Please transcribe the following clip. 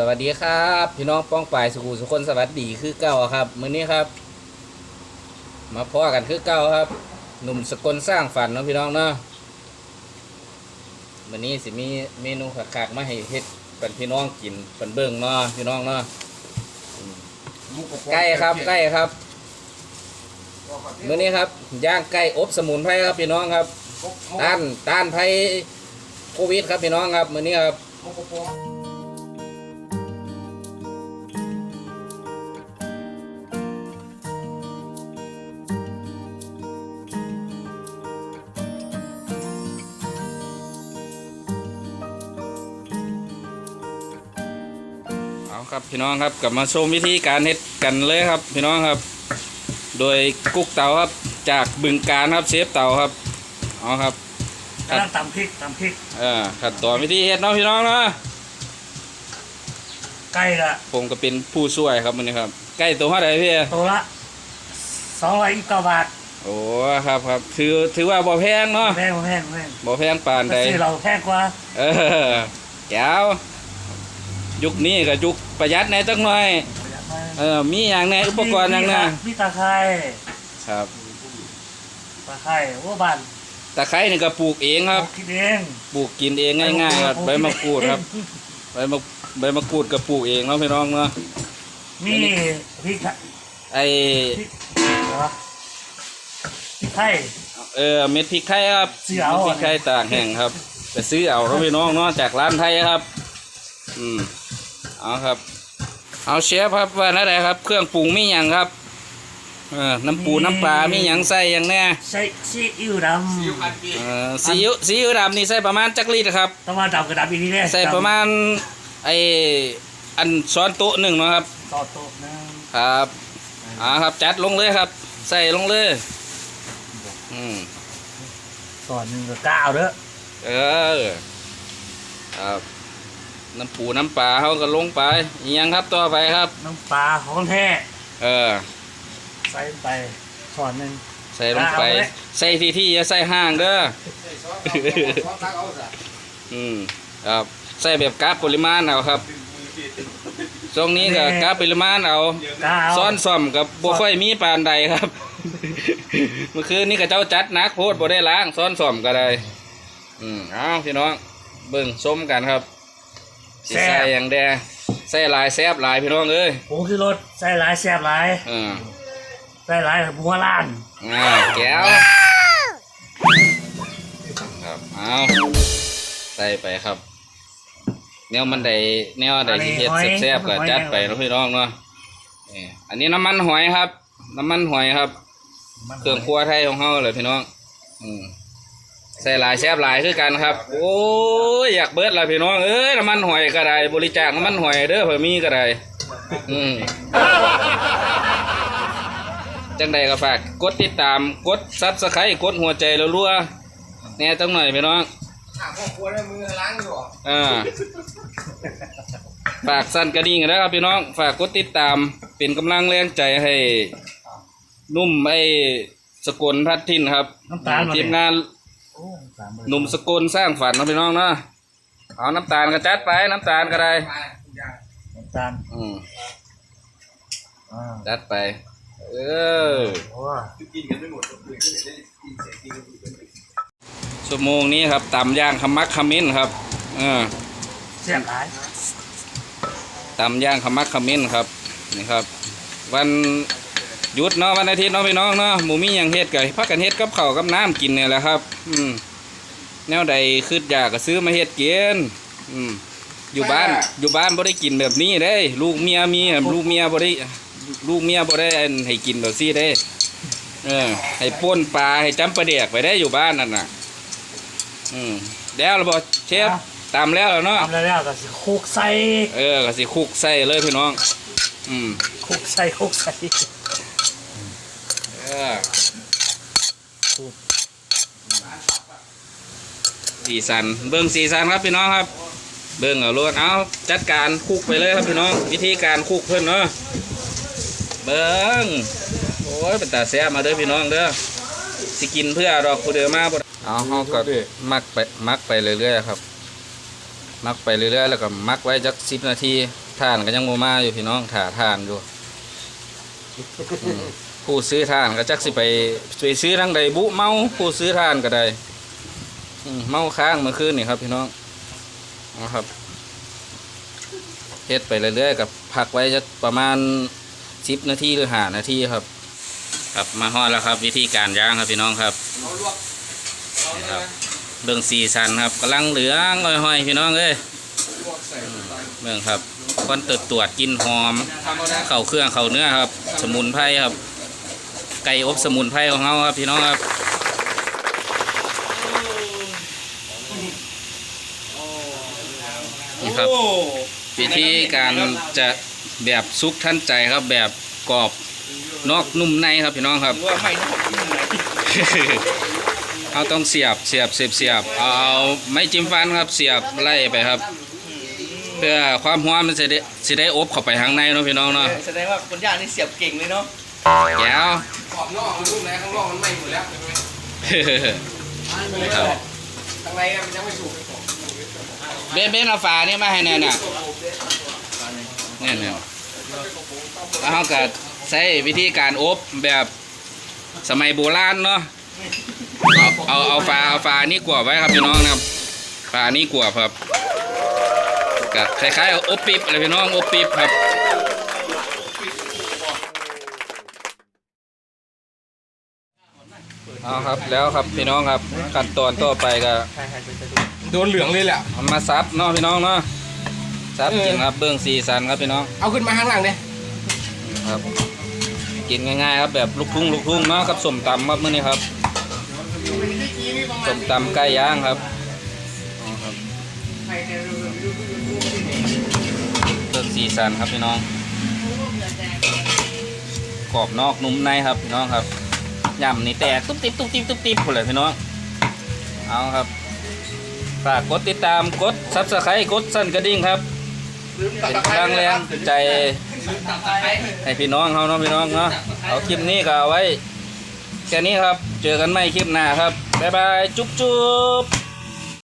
สวัสดีครับ พี่น้องป้องปายสุขุสุคนสวัสดีคือเก้าครับมื้อนี้ครับ มาพ่อกันคือเก้าครับ หนุ่มสกลสร้างฝันเนาะพี่น้องเนาะมื้อนี้สิมีเมนูขักๆมาให้เฮ็ดเป็นพี่น้องกินเป็นเบิ่งเนาะพี่น้องเนาะใกล้ครับใกล้ครับมื้อนี้ครับย่างไก่อบสมุนไพรครับพี่น้องครับต้านต้านภัยโควิดครับพี่น้องครับมื้อนี้ครับ ครับพี่น้องครับกลับมาชมวิธีการเฮ็ดกันเลยครับ พี่น้องครับ โดยกุ๊กเตาครับจากบึงการครับเชฟเตาครับเอาครับกำลังตำพริกตำพริกเออขั้นตอนวิธีเฮ็ดเนาะพี่น้องเนาะไก่ละผมก็เป็นผู้ช่วยครับมันนี้ครับใกล้ตัวเท่าไหร่พี่ตัวละสองร้อยอีกเก้าบาทโอ้ครับครับถือถือว่าบ่แพงเนาะแพงแพงแพงบ่แพงปานใดซื้อเราแพงกว่า เออแก้ว ยุคนี้ก็ยุคประหยัดในอยจักหน่อย เออมีอย่างในอุปกรณ์อย่างนะมีตะไคร้ครับตะไคร้ว่าบานตะไคร้นี่ก็ปลูกเองครับคิดเองปลูกกินเองง่ายๆครับใบมะกรูดครับใบมะใบมะกรูดก็ปลูกเองเนาะพี่น้องเนาะมีพริกไทยไอพริกเหรอพริกไทยเออเม็ดพริกไทยครับซื้อเอาม็ดพริกไทยต่างแห่งครับไปซื้อเอาเนาะพี่น้องเนาะจากร้านไทยครับ อืม เอาครับ เอาเชฟครับว่าอะไรครับ เครื่องปรุงมีอย่างครับเออน้ำปูน้ำปลามีอย่างใส่อย่างแน่ใส่ซีอิ๊วดำเออซีอิ๊วซีอิ๊วดำนี่ใส่ประมาณจักรีครับต้องมาดำกระดาษอีกทีเนี่ยใส่ประมาณไออันช้อนโต๊ะหนึ่งเนาะครับต่อโต๊ะหนึงครับอ่าครับจัดลงเลยครับ ใส่ลงเลยอืมต่อหนึ่งก็เก้าเด้อเออครับ น้ำปูน้ำปลาเขาก็ลงไปอีกอยังครับต่อไปครับ น้ำปลาของแท้เออ ใส่ไปช้อนหนึ่ง ใส่ลงไป เอาไว้ ใส่ที่ที่อย่าใส่ห้างเด้อ อืมครับใส่แบบกราฟปริมาณเอาครับช่วงนี้ก็กราฟปริมาณเอาเก้าซ้อนซ่อมกับบ่ค่อยมีปานใดครับ เมื่อคืนนี้ก็เจ้าจัดหนักโพดบ่ได้ล้างซ้อนซ่อมก็ได้ อืมเอาพี่น้องเบิ่งชมกันครับ สิใส่อย่างแดใส่หลายแซบหลายพี่น้องเอ้ยผงคือรสใส่หลายแซ่บหลายเออใส่หลายหัวล้านอ่าแก้วครับเอาใส่ไปครับ แนวมันได้แนวใดที่เฮ็ดแซ่บๆก็จัดไปเนาะพี่น้องเนาะนี่อันนี้น้ำมันหอยครับ น้ำมันหอยครับ เครื่องครัวไทยของเขาเลยพี่น้อง อืม ใส่หลายแซ่บหลายคือกันครับ โอ้ยอยากเบิดละพี่น้องเอ้ยน้ำมันหอยก็ได้บริจาคน้ำมันหอยเด้อเผื่อมีก็ได้อืมจังใดก็ฝากกดติดตามกดซับสไครต์กดหัวใจรัวๆแหน่จังหน่อยพี่น้องอ่าฝากสั่นกระดิ่งกันนะครับพี่น้องฝากกดติดตามเป็นกำลังแรงใจให้นุ่มไอ้สกลพัดทินครับน้ำตาลมาทีมงาน โอ้น้ำตาลมาหนุ่มสกลสร้างฝันนะพี่น้องเนาะเอาน้ำตาลก็จัดไปน้ำตาลก็ได้น้ำตาลอืมอ่าจัดไป เออโอ้ชั่วโมงนี้ครับตำย่างขมักขมิ้นครับเออแซ่บหลายตำย่างขมักขมิ้นครับนี่ครับ วัน หยุดเนาะวันอาทิตย์เนาะพี่น้องเนาะหมูมีอย่างเฮ็ดกับพักกันเฮ็ดกับข้าวกับน้ำกินเนี่ยแหละครับ อืมแนวใดคืดอยากก็ซื้อมาเฮ็ดกินอืมอยู่บ้านอยู่บ้านบ่ได้กินแบบนี้เด้ ลูกเมียมีลูกเมียบ่ได้ลูกเมียบ่ได้อันให้กินแบบซี่เด้ เออ ให้ป่นปลาให้จำปลาเด็กไปได้อยู่บ้านนั่นน่ะ อืมแล้วเราบอกเชฟตามแล้วแล้วเนาะทำแล้วแล้วก็สิโคกใส่เออก็สิคลุกใส่เลยพี่น้อง อืมโคกใส่โคกใส่ เออสีสันเบิ้งสีสันครับพี่น้องครับ เบิ้งเอาลวดเอาจัดการคลุกไปเลยครับพี่น้อง วิธีการคลุกเพื่อนเนาะเบิ้งโอ้ยเป็นตาแซ่บมาเด้อพี่น้องเด้อสิกินเพื่อดอกผู้เดือมาบ่ได้เอาเขาก็มักไปมักไปเรื่อยๆครับ มักไปเรื่อยๆแล้วก็มักไว้จักสิบนาทีทานก็ยังโมมาอยู่พี่น้องถ่าทานอยู่อืม ผู้ซื้อทานก็จักสิไปไปซื้อทางใดบุเมาผู้ซื้อทานก็ได้เมาค้างเมื่อคืนนี่ครับพี่น้องนะครับเฮ็ดไปเรื่อยๆกับพักไว้จะประมาณสิบนาทีหรือห้านาทีครับ ครับมาฮอดแล้วครับ วิธีการย่างครับพี่น้องครับเอาลวกนะครับเบิ่งสีสันครับกำลังเหลืองห้อยๆพี่น้องเอ้ยเบิ่งครับควันตรวจตรวจกินหอม เข้าเครื่องเข้าเนื้อครับ สมุนไพรครับ ไก่อบสมุนไพรของเราครับพี่น้องครับนี่ครับโอ้วิธีการจะแบบซุกท่านใจครับแบบกรอบนอกนุ่มในครับพี่น้องครับว่าไม่นะผมกินไหนเอาต้องเสียบเสียบเสียบเสียบเอาเอาไม้จิ้มฟันครับเสียบไล่ไปครับ เพื่อความร้อนมันจะได้จะได้อบเข้าไปข้างในเนาะพี่น้องเนาะแสดงว่าคนย่างนี่เสียบเก่งเลยเนาะ แก้วขอบนอกมันรุ่นไหนข้างนอกมันไหม้หมดแล้วครับข้างในมันยังไม่สุกเบนเบนเอาฝานี่มาให้แน่น่ะเนี่ยเนี่ยแล้วเขาก็ใช้วิธีการอบแบบสมัยโบราณเนาะเอาเอาเอาฝาเอาฝานี่กวบไว้ครับพี่น้องนะครับฝานี่กวบครับก็คล้ายๆอบปิ๊บเลยพี่น้องอบปิ๊บครับ เอาครับ แล้วครับพี่น้องครับขั้นตอนต่อไปก็โดนเหลืองเลยแหละเอามาซับเนาะพี่น้องเนาะซับเออกินครับเบื้องสีสันครับพี่น้องเอาขึ้นมาข้างหลังเนี่ยครับกินง่ายๆครับแบบลูกทุ่งลูกทุ่งเนาะกับสมตำครับมื้อนี้ครับสมตำไก่ย่างครับเอาครับเบื้องสีสันครับพี่น้องกรอบนอกนุ่มในครับพี่น้องครับ ยำนี่แตกตุ๊บติ๊บตุ๊บติ๊บตุ๊บติ๊บหมดเลยพี่น้องเอาครับฝากกดติดตามกดซับสไครต์กดสั่นกระดิ่งครับเป็นกำลังแรงใจให้พี่น้องเขาเนาะพี่น้องเนาะเอาคลิปนี้ก็เอาไว้แค่นี้ครับ เจอกันใหม่คลิปหน้าครับบ๊ายบายจุ๊บจุ๊บ